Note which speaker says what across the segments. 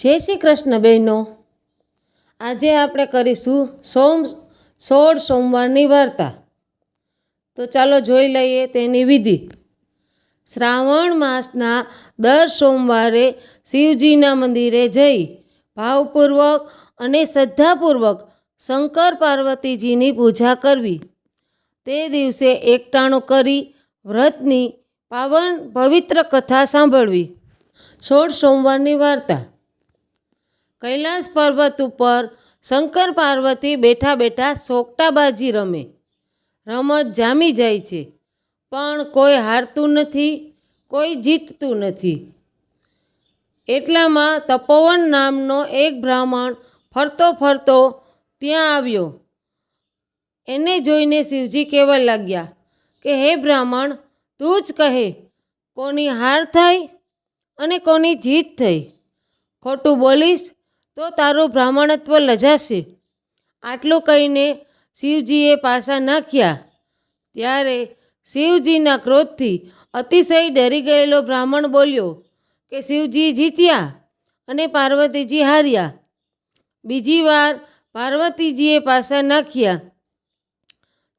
Speaker 1: જય શ્રી કૃષ્ણ બહેનો. આજે આપણે કરીશું સોમ સોળ સોમવારની વાર્તા. તો ચાલો જોઈ લઈએ તેની વિધિ. શ્રાવણ માસના દર સોમવારે શિવજીના મંદિરે જઈ ભાવપૂર્વક અને શ્રદ્ધાપૂર્વક શંકર પાર્વતીજીની પૂજા કરવી. તે દિવસે એકટાણું કરી વ્રતની પાવન પવિત્ર કથા સાંભળવી. સોળ સોમવારની વાર્તા. કૈલાસ પર્વત ઉપર શંકર પાર્વતી બેઠા બેઠા સોગટાબાજી રમે. રમત જામી જાય છે. પણ કોઈ હારતું નથી, કોઈ જીતતું નથી. એટલામાં તપોવન નામનો એક બ્રાહ્મણ ફરતો ફરતો ત્યાં આવ્યો. એને જોઈને શિવજી કહેવા લાગ્યા કે, હે બ્રાહ્મણ, તું જ કહે, કોની હાર થઈ અને કોની જીત થઈ? ખોટું બોલીશ તો તારું બ્રાહ્મણત્વ લજાશે. આટલું કહીને શિવજીએ પાસા નાખ્યા. ત્યારે શિવજીના ક્રોધથી અતિશય ડરી ગયેલો બ્રાહ્મણ બોલ્યો કે શિવજી જીત્યા અને પાર્વતીજી હાર્યા. બીજી વાર પાર્વતીજીએ પાસા નાખ્યા.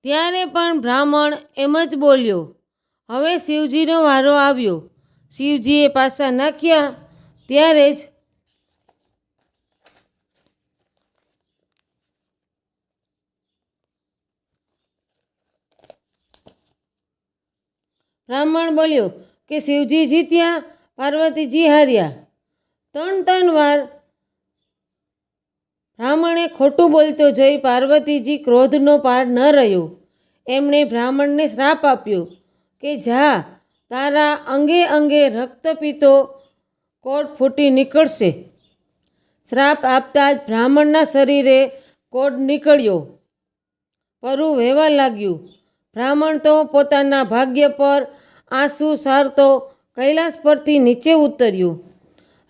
Speaker 1: ત્યારે પણ બ્રાહ્મણ એમ જ બોલ્યો. હવે શિવજીનો વારો આવ્યો. શિવજીએ પાસા નાખ્યા. ત્યારે જ બ્રાહ્મણ બોલ્યો કે શિવજી જીત્યા, પાર્વતીજી હાર્યા. ત્રણ ત્રણ વાર બ્રાહ્મણે ખોટું બોલતો જઈ પાર્વતીજી ક્રોધનો પાર ન રહ્યો. એમણે બ્રાહ્મણને શ્રાપ આપ્યો કે, જા, તારા અંગે અંગે રક્ત પીતો કોટ ફૂટી નીકળશે. શ્રાપ આપતા જ બ્રાહ્મણના શરીરે કોડ નીકળ્યો. પરું વહેવા લાગ્યું. બ્રાહ્મણ તો પોતાના ભાગ્ય પર આંસુ સારતો કૈલાસ પરથી નીચે ઉતર્યો.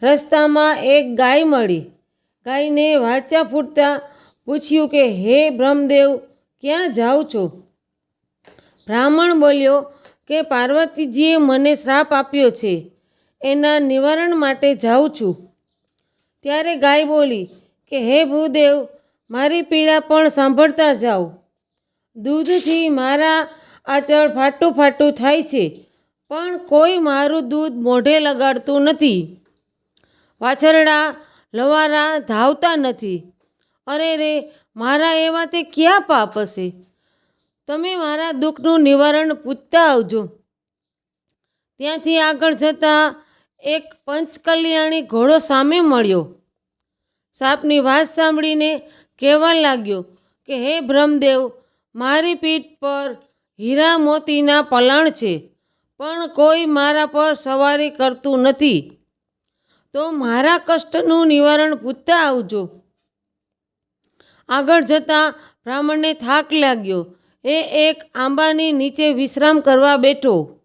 Speaker 1: રસ્તામાં એક ગાય મળી. ગાયને વાચા ફૂટતા પૂછ્યું કે, હે બ્રહ્મદેવ, ક્યાં જાઓ છો? બ્રાહ્મણ બોલ્યો કે, પાર્વતીજીએ મને શ્રાપ આપ્યો છે. એના નિવારણ માટે જાઉં છું. ત્યારે ગાય બોલી કે, હે ભૂદેવ, મારી પીડા પણ સાંભળતા જાઓ. દૂધથી મારા આચળ ફાટું ફાટું થાય છે, પણ કોઈ મારું દૂધ મોઢે લગાડતું નથી. વાછરડા લવારા ધાવતા નથી. અરે રે, મારા એવા તે ક્યાં પાપ હશે? તમે મારા દુઃખનું નિવારણ પૂછતા આવજો. ત્યાંથી આગળ જતાં એક પંચકલ્યાણી ઘોડો સામે મળ્યો. સાપની વાત સાંભળીને કહેવા લાગ્યો કે, હે બ્રહ્મદેવ મારી પીઠ પર હીરા મોતીના પલાણ છે, પણ કોઈ મારા પર સવારી કરતું નથી. તો મારા કષ્ટનું નિવારણ પૂછતા આવજો. આગળ જતાં બ્રાહ્મણને થાક લાગ્યો. એ એક આંબાની નીચે વિશ્રામ કરવા બેઠો.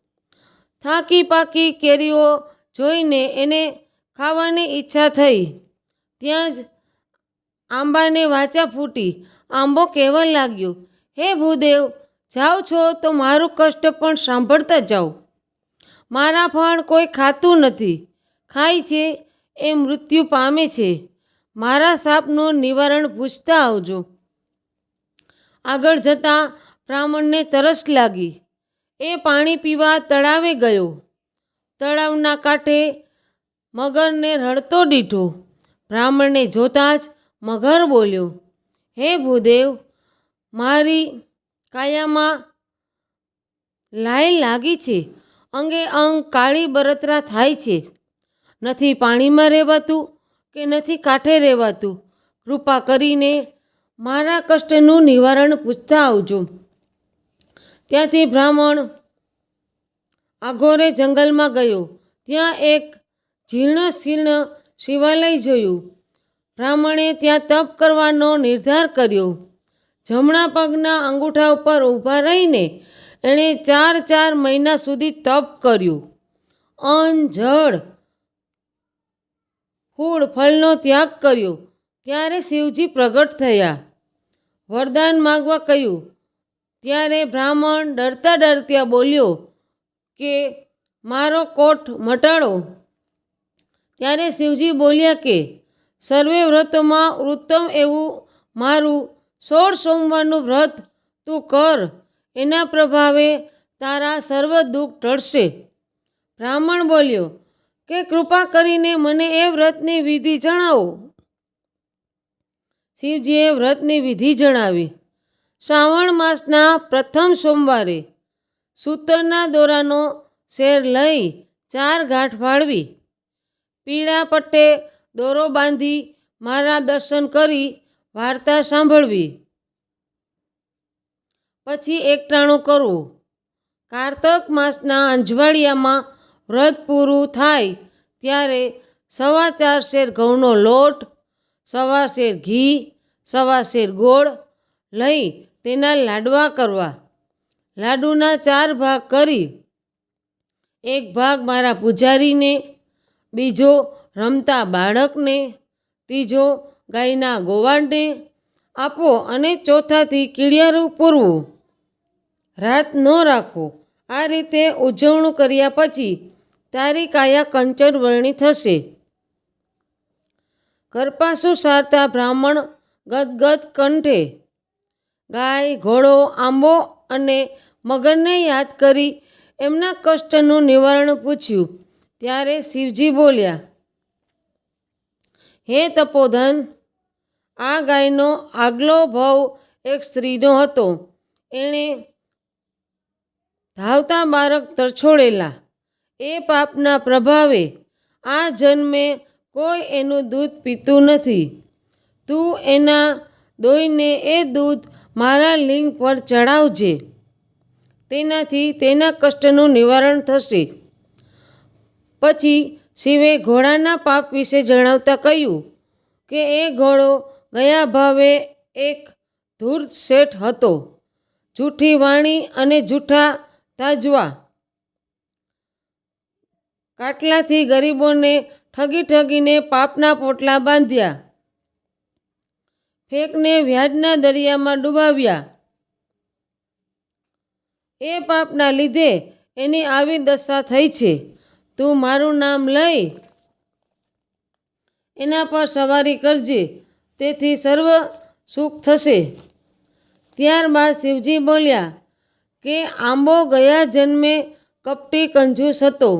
Speaker 1: થાકી પાકી કેરીઓ જોઈને એને ખાવાની ઈચ્છા થઈ. ત્યાં જ આંબાને વાચા ફૂટી. આંબો કહેવા લાગ્યો હે ભૂદેવ, જાઓ છો તો મારું કષ્ટ પણ સાંભળતા જાઓ. મારા ફળ કોઈ ખાતું નથી. ખાય છે એ મૃત્યુ પામે છે. મારા સાપનું નિવારણ પૂછતા આવજો. આગળ જતાં બ્રાહ્મણને તરસ લાગી. એ પાણી પીવા તળાવે ગયો. તળાવના કાંઠે મગરને રડતો દીઠો. બ્રાહ્મણને જોતાં જ મગર બોલ્યો, હે ભૂદેવ મારી કાયામાં લાય લાગી છે. અંગે અંગ કાળી બરતરા થાય છે. નથી પાણીમાં રહેવાતું કે નથી કાંઠે રહેવાતું? કૃપા કરીને મારા કષ્ટનું નિવારણ પૂછતા આવજો. ત્યાંથી બ્રાહ્મણ આઘોરે જંગલમાં ગયો. ત્યાં એક જીર્ણ શીર્ણ શિવાલય જોયું. બ્રાહ્મણે ત્યાં તપ કરવાનો નિર્ધાર કર્યો. જમણા પગના અંગૂઠા ઉપર ઊભા રહીને એણે ચાર ચાર મહિના સુધી તપ કર્યું. અન્ન જળ. ફૂળ, ફળનો ત્યાગ કર્યો. ત્યારે શિવજી પ્રગટ થયા. વરદાન માગવા કહ્યું. ત્યારે બ્રાહ્મણ ડરતા ડરતા બોલ્યો કે, મારો કોટ મટાડો. ત્યારે શિવજી બોલ્યા કે, સર્વે વ્રતમાં ઉત્તમ એવું મારું સોળ સોમવારનું વ્રત તું કર. એના પ્રભાવે તારા સર્વ દુઃખ ટળશે બ્રાહ્મણ બોલ્યો, કે કૃપા કરીને મને એ વ્રતની વિધિ જણાવો. શિવજીએ વ્રતની વિધિ જણાવી. શ્રાવણ માસના પ્રથમ સોમવારે સૂતરના દોરાનો શેર લઈ ચાર ગાંઠ ફાળવી. પીળા પટ્ટે દોરો બાંધી મારા દર્શન કરી વાર્તા સાંભળવી. પછી એકટાણું કરવું. કારતક માસના અંજવાળિયામાં વ્રત પૂરું થાય ત્યારે સવા ચાર શેર ઘઉંનો લોટ, સવા શેર ઘી, સવા શેર ગોળ લઈ તેના લાડવા કરવા. લાડુના ચાર ભાગ કરી. એક ભાગ મારા પૂજારીને, બીજો રમતા બાળકને, ત્રીજો ગાયના ગોવાળને આપો અને ચોથાથી કીડિયારું પૂરવું. રાત ન રાખો. આ રીતે ઉજવણું કર્યા પછી તારી કાયા કંચન વર્ણી થશે. કરપાસુ સારતા બ્રાહ્મણ ગદગદ કંઠે. ગાય, ઘોડો, આંબો અને મગરને યાદ કરી એમના કષ્ટનું નિવારણ પૂછ્યું. ત્યારે શિવજી બોલ્યા, હે તપોધન આ ગાયનો આગલો ભાવ એક સ્ત્રીનો હતો. એણે ધાવતા બાળક તરછોડેલા. એ પાપના પ્રભાવે આ જન્મે કોઈ એનું દૂધ પીતું નથી. તું એના દોઈને એ દૂધ મારા લિંગ પર ચડાવજે. તેનાથી તેના કષ્ટનું નિવારણ થશે. પછી શિવે ઘોડાના પાપ વિશે જણાવતા કહ્યું કે એ ઘોડો ગયા ભાવે એક ધૂર્ત શેઠ હતો. જૂઠી વાણી અને જૂઠા તાજવા. કાટલાથી ગરીબોને ઠગી ઠગીને પાપના પોટલા બાંધ્યા. ફેંકને વ્યાજના દરિયામાં ડૂબાવ્યા. એ પાપના લીધે એની આવી દશા થઈ છે. તું મારું નામ લઈ, એના પર સવારી કરજે. તેથી સર્વ સુખ થશે. ત્યારબાદ શિવજી બોલ્યા કે આંબો ગયા જન્મે કપટી કંજૂસ હતો.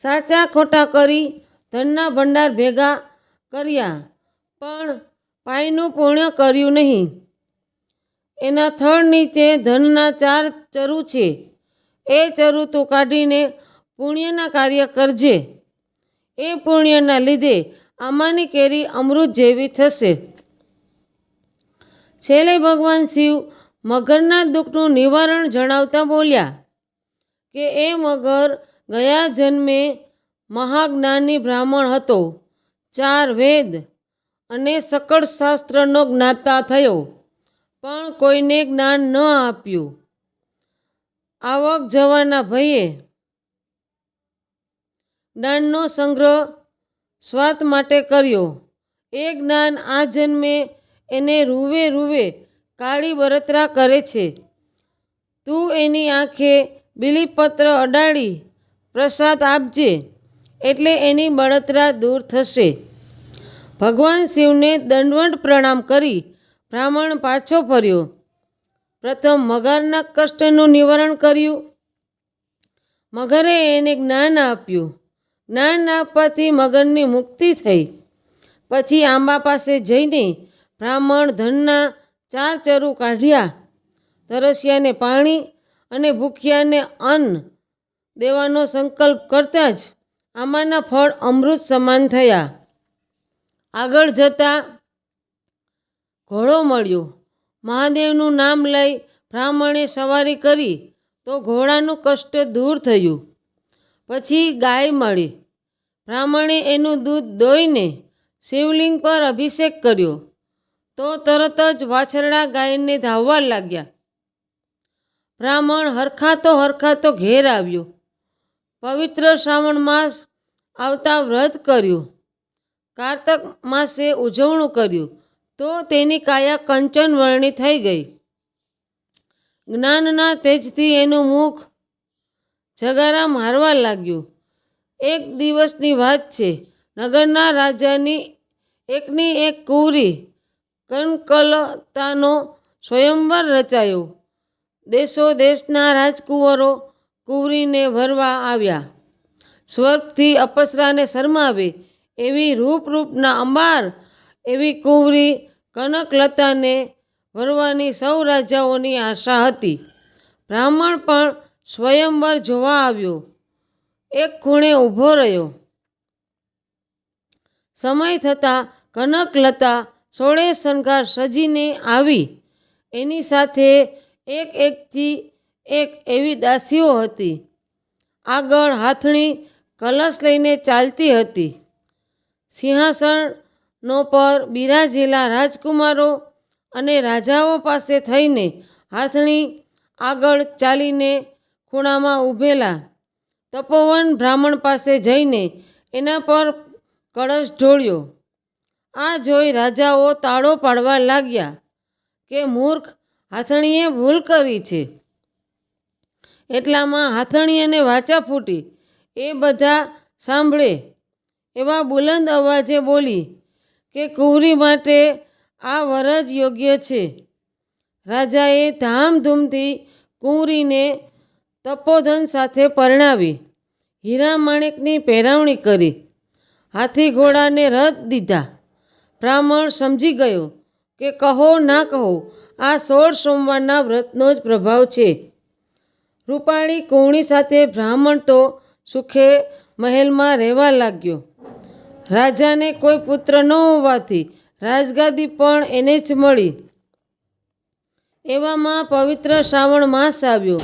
Speaker 1: સાચા ખોટા કરી ધનના ભંડાર ભેગા કર્યા, પણ પાયનું પુણ્ય કર્યું નહીં. એના થળ નીચે ધનના ચાર ચરુ છે. એ ચરુ તું કાઢીને પુણ્યના કાર્ય કરજે. એ પુણ્યના લીધે આમાંની કેરી અમૃત જેવી થશે. છેલ્લે ભગવાન શિવ મગરના દુઃખનું નિવારણ જણાવતા બોલ્યા કે એ મગર ગયા જન્મે મહાજ્ઞાની બ્રાહ્મણ હતો. ચાર વેદ અને સકળ શાસ્ત્રનો જ્ઞાતા થયો, પણ કોઈને જ્ઞાન ન આપ્યું. આવક જવાના ભયે જ્ઞાનનો સંગ્રહ સ્વાર્થ માટે કર્યો. એ જ્ઞાન આ જન્મે એને રૂવે રૂવે કાળી બળતરા કરે છે. તું એની આંખે બિલીપત્ર અડાડી પ્રસાદ આપજે એટલે એની બળતરા દૂર થશે. ભગવાન શિવને દંડવંટ પ્રણામ કરી બ્રાહ્મણ પાછો ફર્યો. પ્રથમ મગરના કષ્ટનું નિવારણ કર્યું. મગરે એને જ્ઞાન આપ્યું. જ્ઞાન આપવાથી મગનની મુક્તિ થઈ. પછી આંબા પાસે જઈને બ્રાહ્મણ ધનના ચાર ચરુ કાઢ્યા. તરસ્યાને પાણી અને ભૂખ્યાને અન્ન દેવાનો સંકલ્પ કરતાં જ આંબાના ફળ અમૃત સમાન થયા. આગળ જતા ઘોડો મળ્યો. મહાદેવનું નામ લઈ બ્રાહ્મણે સવારી કરી તો ઘોડાનું કષ્ટ દૂર થયું. પછી ગાય મળી. બ્રાહ્મણે એનું દૂધ દોઈને શિવલિંગ પર અભિષેક કર્યો. તો તરત જ વાછરડા ગાયને ધાવવા લાગ્યા. બ્રાહ્મણ હરખાતો હરખાતો ઘેર આવ્યો. પવિત્ર શ્રાવણ માસ આવતા વ્રત કર્યું. કારતક માસે ઉજવણું કર્યું. તો તેની કાયા કંચન વર્ણી થઈ ગઈ. જ્ઞાનના તેજથી એનું મુખ જગારા મારવા લાગ્યું. એક દિવસની વાત છે. નગરના રાજાની એકની એક કુંવરી કનકલતાનો સ્વયંવર રચાયો. દેશો દેશના રાજકુંવરો કુંવરીને ભરવા આવ્યા. સ્વર્ગથી અપસરાને શરમાવે એવી રૂપરૂપના અંબાર, એવી કુંવરી કનકલતાને ભરવાની સૌ રાજાઓની આશા હતી. બ્રાહ્મણ પણ સ્વયંવર જોવા આવ્યો. એક ખૂણે ઊભો રહ્યો. સમય થતાં કનકલતા સોળે શણગાર સજીને આવી. એની સાથે એક એકથી એક એવી દાસીઓ હતી. આગળ હાથણી કલશ લઈને ચાલતી હતી. સિંહાસનનો પર બિરાજેલા રાજકુમારો અને રાજાઓ પાસે થઈને હાથણી આગળ ચાલીને ખૂણામાં ઊભેલા. તપોવન બ્રાહ્મણ પાસે જઈને એના પર કળશ ઢોળ્યો. આ જોઈ રાજાઓ તાળો પાડવા લાગ્યા કે, મૂર્ખ, હાથણીએ ભૂલ કરી છે. એટલામાં હાથણીયાને વાચા ફૂટી. એ બધા સાંભળે. એવા બુલંદ અવાજે બોલી કે, કુંવરી માટે આ વરજ યોગ્ય છે. રાજાએ ધામધૂમથી કુંવરીને તપોધન સાથે પરણાવી, હીરા માણેકની પહેરાવણી કરી, હાથી ઘોડાને રથ દીધા. બ્રાહ્મણ સમજી ગયો કે કહો ના કહો, આ સોળ સોમવારના વ્રતનો જ પ્રભાવ છે. રૂપાણી કોણી સાથે બ્રાહ્મણ તો સુખે મહેલમાં રહેવા લાગ્યો. રાજાને કોઈ પુત્ર ન હોવાથી રાજગાદી પણ એને જ મળી. એવામાં પવિત્ર શ્રાવણ માસ આવ્યો.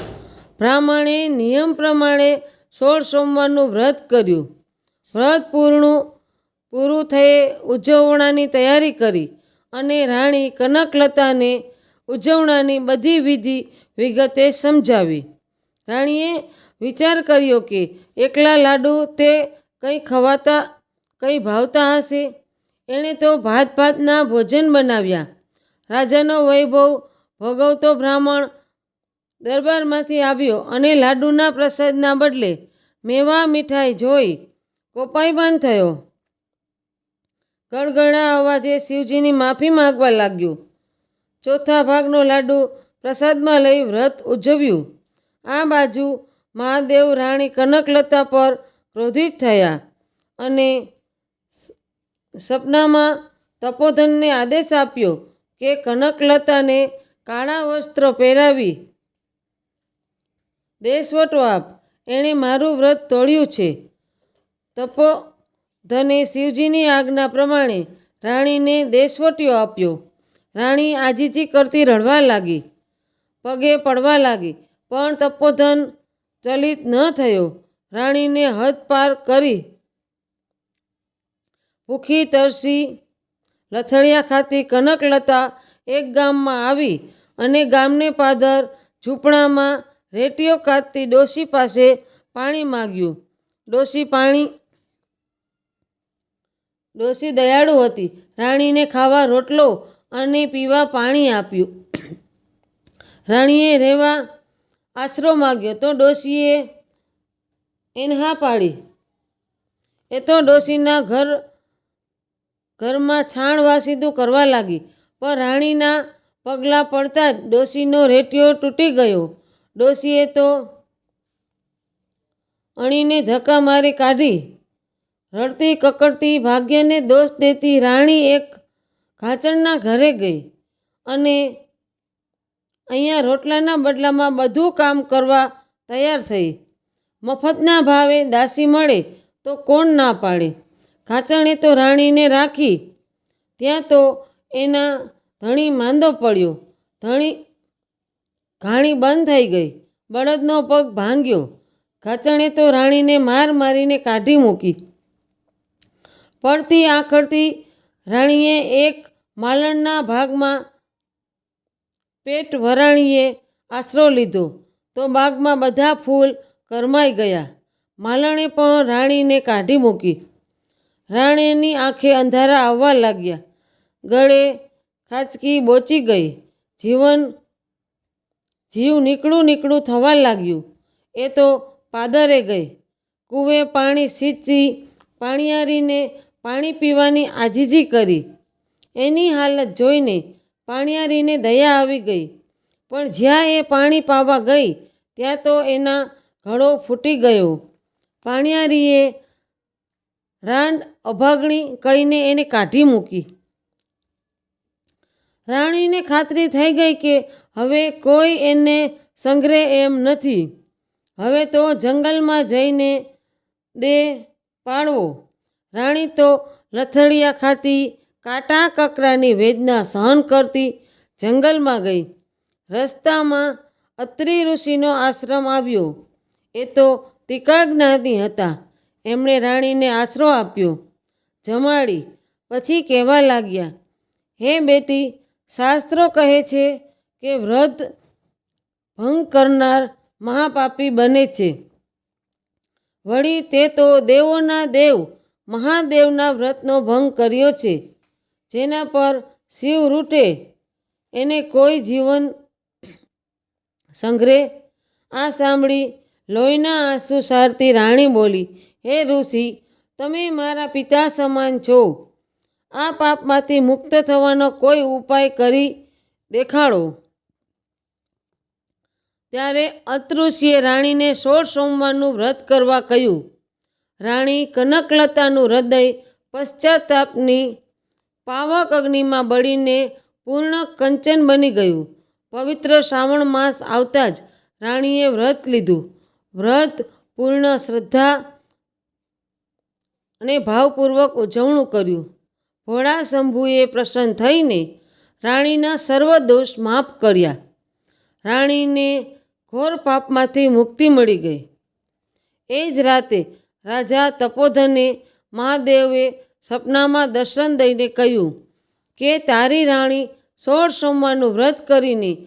Speaker 1: બ્રાહ્મણે નિયમ પ્રમાણે સોળ સોમવારનું વ્રત કર્યું. વ્રત પૂર્ણ, પૂરું થયે ઉજવણાની તૈયારી કરી અને રાણી કનકલતાને ઉજવણાની બધી વિધિ વિગતે સમજાવી. રાણીએ વિચાર કર્યો કે એકલા લાડુ તે કંઈ ખવાતા, કંઈ ભાવતા હશે? એણે તો ભાત ભાતના ભોજન બનાવ્યા. રાજાનો વૈભવ ભોગવતો બ્રાહ્મણ દરબારમાંથી આવ્યો અને લાડુના પ્રસાદના બદલે મેવા મીઠાઈ જોઈ કોપાઈમાન થયો. ગળગળા અવાજે શિવજીની માફી માગવા લાગ્યું. ચોથા ભાગનો લાડુ પ્રસાદમાં લઈ વ્રત ઉજવ્યું. આ બાજુ મહાદેવ રાણી કનકલતા પર ક્રોધિત થયા અને સપનામાં તપોધનને આદેશ આપ્યો કે કનકલતાને કાળા વસ્ત્ર પહેરાવી દેશવટો આપ. એણે મારું વ્રત તોડ્યું છે. તપો ધને શિવજીની આજ્ઞા પ્રમાણે રાણીને દેશવટીઓ આપ્યો. રાણી આજીજી કરતી રડવા લાગી. પગે પડવા લાગી. પણ તપોધન ચલિત ન થયો. રાણીને હદ પાર કરી ભૂખી તરસી લથડિયા ખાતી કનકલતા એક ગામમાં આવી અને ગામને પાદર ઝૂંપડામાં રેટીઓ કાતતી ડોશી પાસે પાણી માગ્યું. ડોશી પાણી, ડોશી દયાળુ હતી. રાણીને ખાવા રોટલો અને પીવા પાણી આપ્યું. રાણીએ રહેવા આશરો માગ્યો. તો ડોશીએ એન્હા પાડી. એ તો ડોશીના ઘર, ઘરમાં છાણ વાસીદું કરવા લાગી. પણ રાણીના પગલાં પડતા જ ડોશીનો રેટિયો તૂટી ગયો. ડોશીએ તો અણીને ધક્કા મારી કાઢી. રડતી કકડતી ભાગ્યને દોષ દેતી રાણી એક ઘાચણના ઘરે ગઈ અને અહીંયા રોટલાના બદલામાં બધું કામ કરવા તૈયાર થઈ. મફતના ભાવે દાસી મળે તો કોણ ના પાડે? ખાચણે તો રાણીને રાખી. ત્યાં તો એના ધણી માંદો પડ્યો. ધણી ઘાણી બંધ થઈ ગઈ. બળદનો પગ ભાંગ્યો. ઘાચણે તો રાણીને માર મારીને કાઢી મૂકી. પડતી આખડતી રાણીએ એક માલણના ભાગમાં પેટ વરાણીએ આશરો લીધો. તો બાગમાં બધા ફૂલ કરમાઈ ગયા. માલણે પણ રાણીને કાઢી મૂકી. રાણીની આંખે અંધારા આવવા લાગ્યા. ગળે ખાચકી બોચી ગઈ. જીવન જીવ નીકળું નીકળું થવા લાગ્યું. એ તો પાદરે ગઈ. કૂવે પાણી સીંચતી પાણિયારીને પાણી પીવાની આજીજી કરી. એની હાલત જોઈને પાણિયારીને દયા આવી ગઈ. પણ જ્યાં એ પાણી પાવા ગઈ, ત્યાં તો એના ઘડો ફૂટી ગયો. પાણિયારીએ રાંડ અભાગણી કહીને એને કાઢી મૂકી. રાણીને ખાતરી થઈ ગઈ કે હવે કોઈ એને સંગ્રહે એમ નથી. હવે તો જંગલમાં જઈને દે પાડવો. રાણી તો લથડિયા ખાતી કાંટા કકરાની વેદના સહન કરતી જંગલમાં ગઈ. રસ્તામાં અત્રિ ઋષિનો આશ્રમ આવ્યો. એ તો તિકાજ્ઞાની હતા. એમણે રાણીને આશરો આપ્યો. જમાડી, પછી કહેવા લાગ્યા, હે બેટી શાસ્ત્રો કહે છે કે વ્રત ભંગ કરનાર મહાપાપી બને છે. વળી તે તો દેવોના દેવ મહાદેવના વ્રતનો ભંગ કર્યો છે, જેના પર શિવ રૂટે એને કોઈ જીવન સંગ્રહે. આ સાંભળી લોહીના આંસુ સારતી રાણી બોલી, હે ઋષિ, તમે મારા પિતા સમાન છો. આ પાપમાંથી મુક્ત થવાનો કોઈ ઉપાય કરી દેખાડો. ત્યારે અત્રુષીએ રાણીને સોળ સોમવારનું વ્રત કરવા કહ્યું. રાણી કનકલતાનું હૃદય પશ્ચાતાપની પાવક અગ્નિમાં બળીને પૂર્ણ કંચન બની ગયું. પવિત્ર શ્રાવણ માસ આવતા જ રાણીએ વ્રત લીધું. વ્રત, પૂર્ણ શ્રદ્ધા અને ભાવપૂર્વક ઉજવણું કર્યું. ભોળા શંભુએ પ્રસન્ન થઈને રાણીના સર્વ દોષ માફ કર્યા. રાણીને ઘોર પાપમાંથી મુક્તિ મળી ગઈ. એ જ રાતે રાજા તપોધને મહાદેવે સપનામાં દર્શન દઈને કહ્યું કે તારી રાણી સોળ સોમવારનું વ્રત કરીને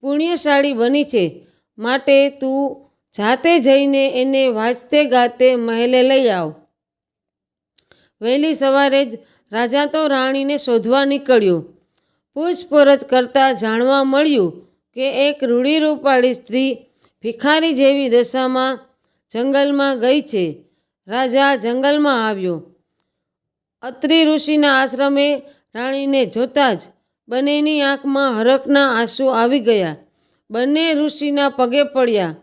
Speaker 1: પુણ્યશાળી બની છે. માટે તું જાતે જઈને એને વાંચતે ગાતે મહેલે લઈ આવ. વહેલી સવારે જ રાજા તો રાણીને શોધવા નીકળ્યો. પૂછપરછ કરતાં જાણવા મળ્યું કે એક રૂઢિરૂપાળી સ્ત્રી ભિખારી જેવી દશામાં જંગલમાં ગઈ છે. રાજા જંગલમાં આવ્યો. અત્રિ ઋષિના આશ્રમે રાણીને જોતાં જ બંનેની આંખમાં હરખના આંસુ આવી ગયા. બંને ઋષિના પગે પડ્યા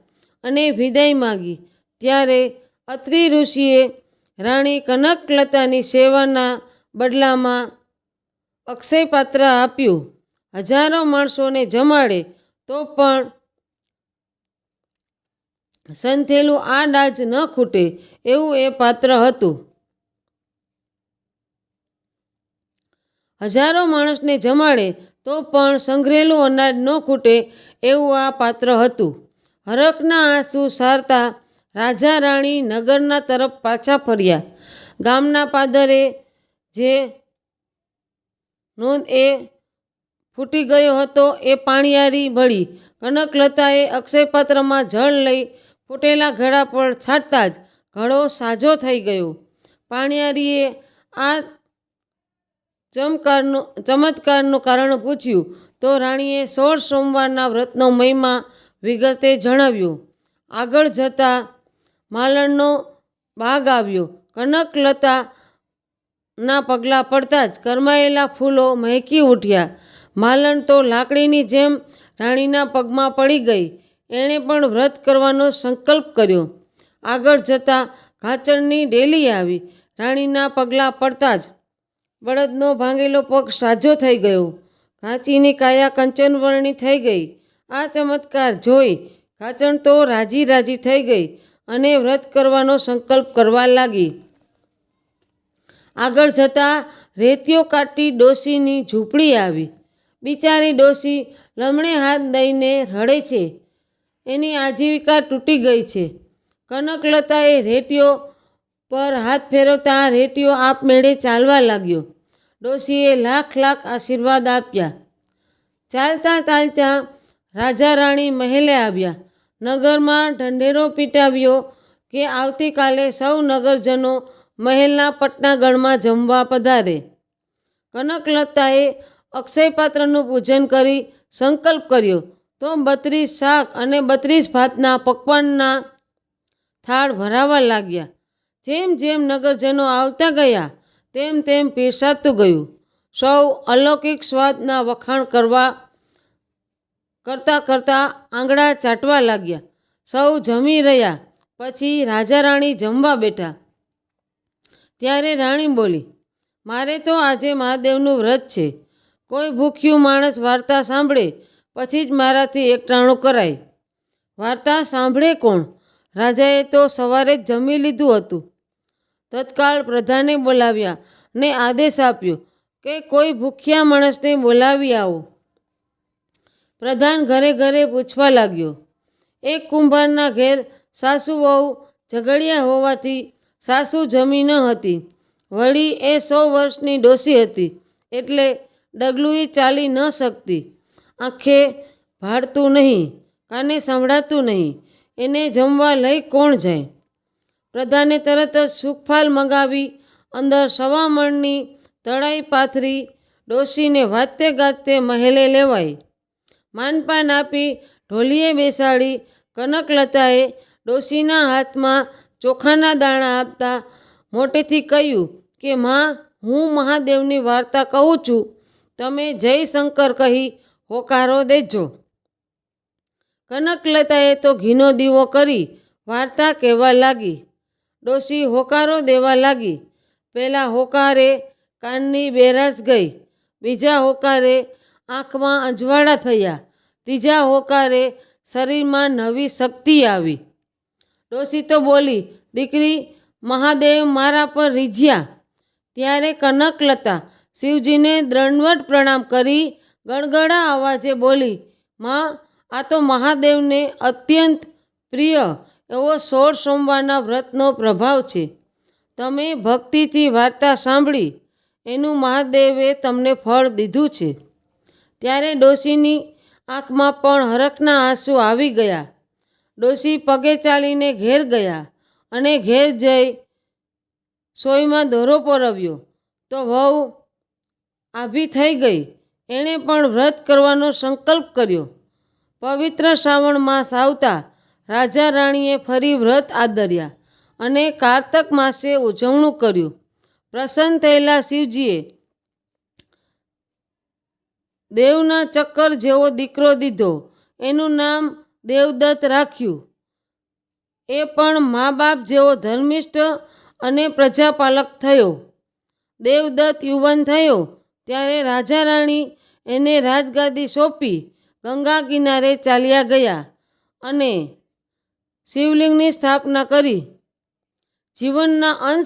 Speaker 1: અને વિદાય માગી. ત્યારે અત્રિ ઋષિએ રાણી કનકલતાની સેવાના બદલામાં અક્ષય પાત્ર આપ્યું. હજારો માણસોને જમાડે તો પણ સંથેલું આ ડાજ ન ખૂટે એવું એ પાત્ર હતું. હજારો માણસને જમાડે તો પણ સંઘરેલું અનાજ ન ખૂટે એવું આ પાત્ર હતું. હરકના આંસુ સારતા રાજા રાણી નગરના તરફ પાછા ફર્યા. ગામના પાદરે જે નોંધ એ ફૂટી ગયો હતો એ પાણીયારી ભળી કનકલતાએ અક્ષયપાત્રમાં જળ લઈ ફૂટેલા ઘડા પર છાંટતા જ ઘડો સાજો થઈ ગયો. પાણીયારીએ આ ચમકારનું, ચમત્કારનું કારણ પૂછ્યું તો રાણીએ સોળ સોમવારના વ્રતનો મહિમા વિગતે જણાવ્યું. આગળ જતાં માલણનો બાગ આવ્યો. કનકલતા ના પગલાં પડતાં જ કરમાયેલા ફૂલો મહેકી ઉઠ્યા. માલણ તો લાકડીની જેમ રાણીના પગમાં પડી ગઈ. એણે પણ વ્રત કરવાનો સંકલ્પ કર્યો. આગળ જતાં ઘાચરની ડેલી આવી. રાણીના પગલાં પડતાં જ બળદનો ભાંગેલો પગ સાજો થઈ ગયો. ઘાંચીની કાયા કંચનવર્ણી થઈ ગઈ. આ ચમત્કાર જોઈ ઘાચણ તો રાજી રાજી થઈ ગઈ. અને વ્રત કરવાનો સંકલ્પ કરવા લાગી. આગળ જતાં રેતીઓ કાટી ડોશીની ઝૂંપડી આવી. બિચારી ડોશી લમણે હાથ દઈને રડે છે. એની આજીવિકા તૂટી ગઈ છે. કનકલતાએ રેટીઓ પર હાથ ફેરવતા રેટીઓ આપમેળે ચાલવા લાગ્યો. ડોશીએ લાખ લાખ આશીર્વાદ આપ્યા. ચાલતા ચાલતા રાજા રાણી મહેલે આવ્યા. નગરમાં ઢંઢેરો પીટાવ્યો કે આવતીકાલે સૌ નગરજનો મહેલના પટનાગણમાં જમવા પધારે. કનકલતાએ અક્ષયપાત્રનું પૂજન કરી સંકલ્પ કર્યો. તો બત્રીસ શાક અને બત્રીસ ભાતના પકવાનના થાળ ભરાવા લાગ્યા. જેમ જેમ નગરજનો આવતા ગયા, તેમ તેમ પીરસાતું ગયું. સૌ અલૌકિક સ્વાદના વખાણ કરવા કરતાં કરતાં આંગળા ચાટવા લાગ્યા. સૌ જમી રહ્યા. પછી રાજા રાણી જમવા બેઠા. ત્યારે રાણી બોલી, મારે તો આજે મહાદેવનું વ્રત છે. કોઈ ભૂખ્યું માણસ વાર્તા સાંભળે, પછી જ મારાથી એકટાણું કરાય. વાર્તા સાંભળે કોણ? રાજાએ તો સવારે જ જમી લીધું હતું. તત્કાળ પ્રધાને બોલાવ્યા ને આદેશ આપ્યો કે કોઈ ભૂખ્યા માણસને બોલાવી આવો. પ્રધાન ઘરે ઘરે પૂછવા લાગ્યો એક કુંભારના ઘેર સાસુ વહુ ઝઘડિયા હોવાથી સાસુ જમી ન હતી. વળી એ સો વર્ષની ડોસી હતી, એટલે ડગલું ચાલી ન શકતી. આંખે ભાડતું નહીં, કાને સંભળાતું નહીં, એને જમવા લઈ કોણ જાય? પ્રધાને તરત જ સુખફાલ મંગાવી, અંદર સવા મણની તળાઈ પાથરી ડોશીને વાતે ગાતે મહેલે લેવાઈ. માનપાન આપી ઢોલીએ બેસાડી કનકલતાએ ડોશીના હાથમાં ચોખાના દાણા આપતા મોટેથી કહ્યું કે, માં, હું મહાદેવની વાર્તા કહું છું. તમે જય શંકર કહી હોકારો દેજો. કનકલતાએ તો ઘીનો દીવો કરી વાર્તા કહેવા લાગી. ડોશી હોકારો દેવા લાગી. પહેલાં હોકારે કાનની બેરાશ ગઈ. બીજા હોકારે આંખમાં અજવાળા થયા. ત્રીજા હોકારે શરીરમાં નવી શક્તિ આવી. ડોશી તો બોલી, દીકરી, મહાદેવ મારા પર રીઝ્યા. ત્યારે કનકલતા શિવજીને દ્રણવટ પ્રણામ કરી ગણગણા અવાજે બોલી, માં, આ તો મહાદેવને અત્યંત પ્રિય એવો સોળ સોમવારના વ્રતનો પ્રભાવ છે. તમે ભક્તિથી વાર્તા સાંભળી, એનું મહાદેવે તમને ફળ દીધું છે. ત્યારે ડોશીની આંખમાં પણ હરખના આંસુ આવી ગયા. ડોશી પગે ચાલીને ઘેર ગયા અને ઘેર જઈ સોયમાં દોરો પરવ્યો. તો વહુ આભી થઈ ગઈ. એણે પણ વ્રત કરવાનો સંકલ્પ કર્યો. પવિત્ર શ્રાવણ માસ આવતા રાજા રાણીએ ફરી વ્રત આદર્યા અને કારતક માસે ઉજવણું કર્યું. પ્રસન્ન થયેલા શિવજીએ દેવના ચક્કર જેવો દીકરો દીધો. એનું નામ દેવદત્ત રાખ્યું. એ પણ મા બાપ જેવો ધર્મિષ્ઠ અને પ્રજાપાલક થયો. દેવદત્ત યુવાન થયો. ત્યારે રાજા રાણી એને રાજગાદી સોંપી ગંગા કિનારે ચાલ્યા ગયા અને શિવલિંગની સ્થાપના કરી. જીવનના અંશ